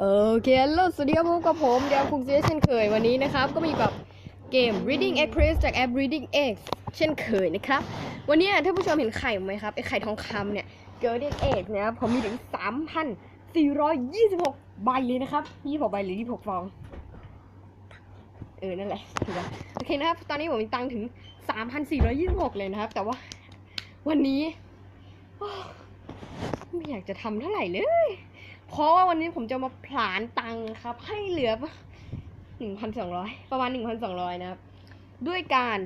โอเคแล้วสวัสดีครับพบกับผมเดียวคุงเซียเช่นเคยวันนี้นะครับ ก็มาอยู่กับเกม Reading Express จากแอป Reading X เช่นเคยนะครับ วันนี้ท่านผู้ชมเห็นไข่ไหมครับไอไข่ทองคำเนี่ย Golden Egg นะครับผมมีถึง 3,426 ใบเลยนะครับ26ใบหรือ 26 ฟอง เออ นั่นแหละถูกแล้วโอเคนะครับ ตอนนี้ผมมีตังค์ถึง 3,426 เลยนะครับ แต่ว่าวันนี้ ไม่อยากจะทำเท่าไหร่เลย เพราะว่าวันนี้ผมจะมาผลานตังค์ครับ ให้เหลือหนึ่งพันสองร้อยประมาณหนึ่งพันสองร้อยนะครับ ด้วยการ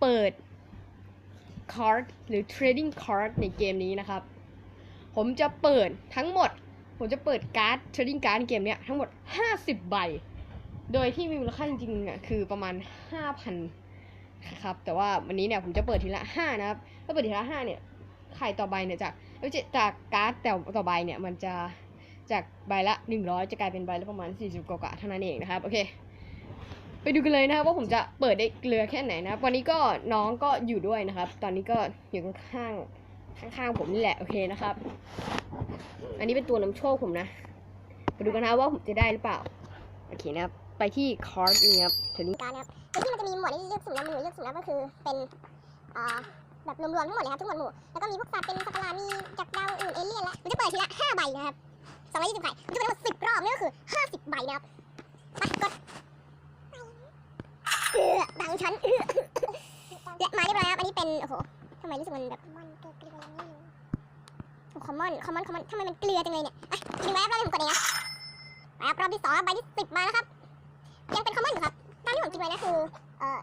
เปิด card หรือ trading card ในเกมนี้นะครับ ผมจะเปิดทั้งหมด ผมจะเปิดการ์ด trading card ในเกมนี้ทั้งหมด 50 ใบ โดยที่มีมูลค่าจริงๆอะคือประมาณ 5,000ครับ แต่ว่าวันนี้เนี่ยผมจะเปิดทีละ 5 นะครับ ถ้าเปิดทีละ 5 เนี่ยไข่ต่อใบเนี่ยจากจากการ์ดแต่ต่อใบเนี่ยมันจะ จากใบละ 100 จะกลายเป็นใบละประมาณ 40 กว่าๆเท่านั้นเองนะครับ โอเค ไปดูกันเลยนะครับว่าผมจะเปิดได้เกลือแค่ไหนนะครับ วันนี้ก็น้องก็อยู่ด้วยนะครับ ตอนนี้ก็อยู่ข้างข้างๆผมนี่แหละ โอเคนะครับ อันนี้เป็นตัวนำโชคผมนะไปดูกันนะว่าผมจะได้หรือเปล่า โอเคนะครับ ไปที่คอร์ดนี่ครับถึงการนะครับที่มันจะมีหมวดให้เลือกสุ่มนะหมวดเลือกสุ่มนะก็คือเป็นแบบรวมๆทั้งหมดเลยครับทุกหมวดหมู่แล้วก็มีพวกสัตว์เป็นสัตว์ประหลาดมีจากดาวอื่นเอเลี่ยนและมันจะเปิดทีละ5ใบนะครับ 220ไข่มันจะเปิดทั้งหมด10 รอบนี่ก็คือ 50 ใบนะครับไปกดเออดังฉันเออและมาเรียบร้อยครับอันนี้เป็น โอ้โหทำไมรู้สึกมันแบบคอมมอน คอมมอน คอมมอนทำไมมันเกลือจังเลยเนี่ยอะอีกหนึ่งใบครับรอบที่ผมกดเองนะไปครับรอบที่สองใบที่สิบมาแล้วครับ ยังเป็นคอมมอนอยู่ครับตามที่ผมคิดไว้นะคือ เอ่อ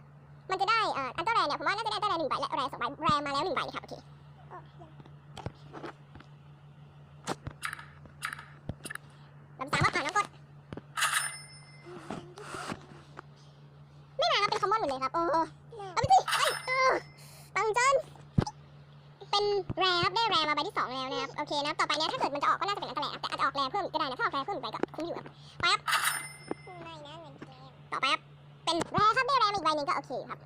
มันจะได้เอ่ออันเตอร์แรเนี่ย ผมว่าน่าจะได้อันเตอร์แรหนึ่งใบและแรสองใบแรมาแล้วหนึ่งใบครับ โอเค ลำสามว่าผ่านน้องกดไม่มาครับเป็นคอมมอนหมดเลยครับ โอ้เอาไปสิไอ้ยเออปังเจินเป็นแรครับได้แรมาใบที่สองแล้วนะครับ โอเคนะครับ ต่อไปเนี่ยถ้าเกิดมันจะออกก็น่าจะเป็นอันเตอร์แรครับแต่อาจจะออกแรเพิ่มอีกก็ได้นะ ถ้าออกแรเพิ่มอีกใบก็คุ้มอยู่ครับ ไปครับต่อไปครับ เป็นแรครับได้แรมาอีกใบหนึ่งก็โอเคครับ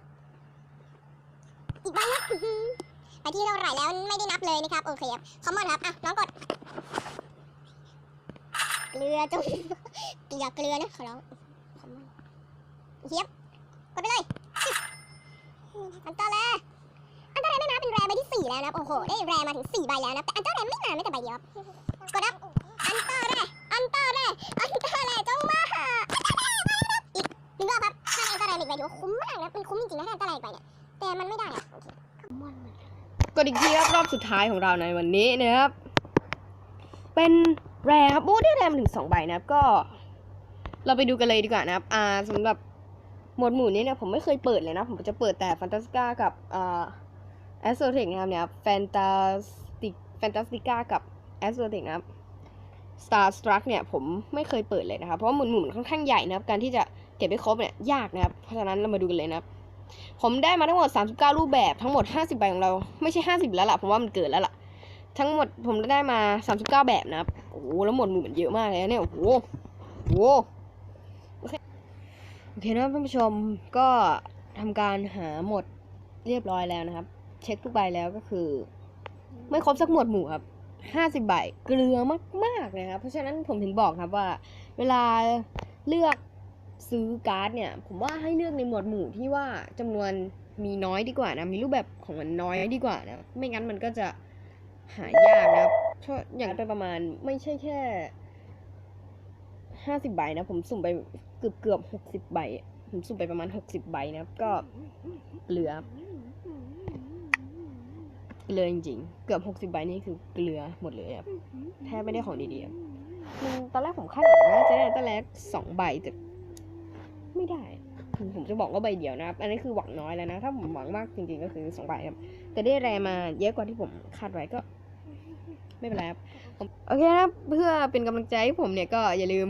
อีกใบนะอื้อหือไปที่เท่าไหร่แล้วไม่ได้นับเลยนะครับ โอเคครับ คอมมอนครับ อะน้องกด เกลือจงเกลือเกลือนะขอร้องเฮียบกดไปเลยอันตอร์แรอันตอร์แรไม่มาเป็นแรใบที่สี่แล้วนะโอ้โหได้แรมาถึงสี่ใบแล้วนะแต่อันตอร์แรไม่มาไม่แต่ใบเดียวครับกดรับอันตอร์แรอันตอร์แรอันตอร์แรจงมาอีกหนึ่งรอบครับถ้าอันตอร์แรอีกใบเดียวคุ้มมากนะมันคุ้มจริงๆนะถ้าอันตอร์แรอีกใบเนี่ยแต่มันไม่ได้อะกดอีกทีครับรอบสุดท้ายของเราในวันนี้นะครับเป็น แรครับโอ้ได้แรมถึงสองใบนะครับก็ เราไปดูกันเลยดีกว่านะครับ อ่าสำหรับหมวดหมู่นี้เนี่ยผมไม่เคยเปิดเลยนะ ผมจะเปิดแต่ฟันตาสกากับอ่าแอสโซเทคนะครับเนี่ยแฟนตาสติกแฟนตาสติก้ากับแอสโซเทคนะครับ Star Struck เนี่ยผมไม่เคยเปิดเลยนะครับ เพราะว่าหมวดหมู่มันค่อนข้างใหญ่นะครับ การที่จะเก็บให้ครบเนี่ยยากนะครับ เพราะฉะนั้นเรามาดูกันเลยนะครับ ผมได้มาทั้งหมด 39 รูปแบบทั้งหมด 50 ใบของเรา ไม่ใช่ 50 แล้วล่ะ ผมว่ามันเกินแล้วล่ะ ทั้งหมดผมได้มา 39 แบบนะครับ โอ้โหแล้วหมดหมู่มันเยอะมากเลยเนี่ย โอ้โหโอ้โอเคโอเคนะท่านผู้ชมก็ทำการหาหมดเรียบร้อยแล้วนะครับ เช็คทุกใบแล้วก็คือ ไม่ครบสักหมวดหมู่ครับ50ใบเกลือมากๆเลยครับ เพราะฉะนั้นผมถึงบอกครับว่า เวลาเลือกซื้อการ์ดเนี่ย ผมว่าให้เลือกในหมวดหมู่ที่ว่าจำนวนมีน้อยดีกว่านะ มีรูปแบบของมันน้อยดีกว่านะ ไม่งั้นมันก็จะ หายากนะครับเพราะอย่างไปประมาณไม่ใช่แค่ห้าสิบใบนะ ผมสุ่มไปเกือบเกือบหกสิบใบ ผมสุ่มไปประมาณหกสิบใบนะครับ ก็เกลือเกลือจริงๆ เกือบหกสิบใบนี่คือเกลือหมดเลยครับแทบไม่ได้ของดีๆตอนแรกผมคาดหวังว่าจะได้ตอนแรกสองใบแต่ไม่ได้ ผมจะบอกว่าใบเดียวนะครับ อันนี้คือหวังน้อยแล้วนะ ถ้าผมหวังมากจริงๆก็คือสองใบครับ แต่ได้แรมาเยอะกว่าที่ผมคาดไว้ก็ ไม่เป็นไรครับ โอเคนะครับ เพื่อเป็นกำลังใจให้ผมเนี่ยก็อย่าลืม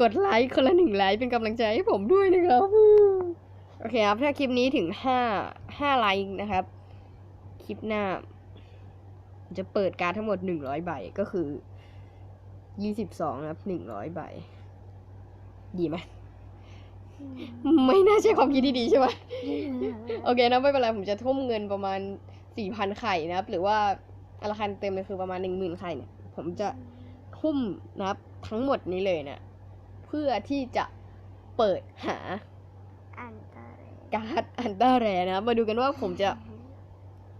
กดไลค์คนละหนึ่งไลค์เป็นกำลังใจให้ผมด้วยนะครับ โอเคครับ ถ้าคลิปนี้ถึงห้าห้าไลค์นะครับ คลิปหน้า จะเปิดการทั้งหมดหนึ่งร้อยใบก็คือยี่สิบสองครับหนึ่งร้อยใบ ดีไหม ไม่น่าใช่ความคิดที่ดีใช่ไหมโอเคนะไม่เป็นไรผมจะทุ่มเงินประมาณสี่พันไข่นะครับ หรือว่าราคาเต็มเลยคือประมาณหนึ่งหมื่นไข่เนี่ย ผมจะททุ่มนะครับ ทั้งหมดนี้เลยนะเพื่อที่จะเปิดหาอันตรายการ์ดอันต้าแรนะครับมาดูกันว่าผมจะ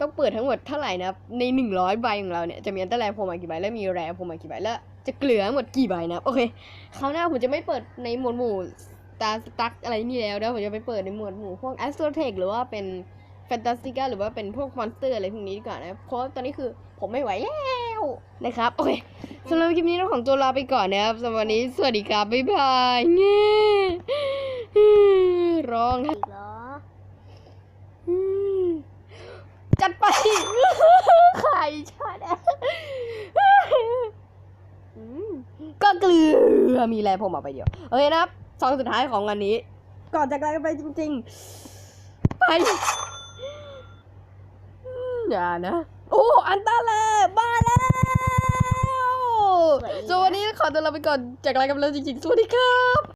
ต้องเปิดทั้งหมดเท่าไหร่นะครับในหนึ่งร้อยใบของเราเนี่ยจะมีอันต้าแรโผล่มากี่ใบแล้วมีแรโผล่มากี่ใบแล้วจะเกลือทั้งหมดกี่ใบนะครับโอเคคราวหน้าผมจะไม่เปิดในหมวดหมู่ ตาสตั๊กอะไรนี่แล้วนะผมจะไปเปิดในหมวดหมู่พวก a s t r o t e c h หรือว่าเป็น f a n t a s t i c a หรือว่าเป็นพวกมอนสเตอร์อะไรพวกนี้ดีกว่านะเพราะตอนนี้คือผมไม่ไหวแล้วนะครับโอเคสำหรับคลิปนี้เราของตัวลาไปก่อนนะครับสำหรับวันนี้สวัสดีครับบ๊ายบายเงี้ร้องอีกเหรออืมจัดไปไข่ชาแดงอืมก็เกลือมีแรงผมเอาไปเดียวโอเคนะครับ ซองสุดท้ายของวันนี้ ก่อนจากกันไปจริง ๆ ไปอืมอย่านะ โอ้ อันตราบ้าแล้วสวัสดีขอตัวลาไปก่อนจากรายการเราจริงๆ สวัสดีครับ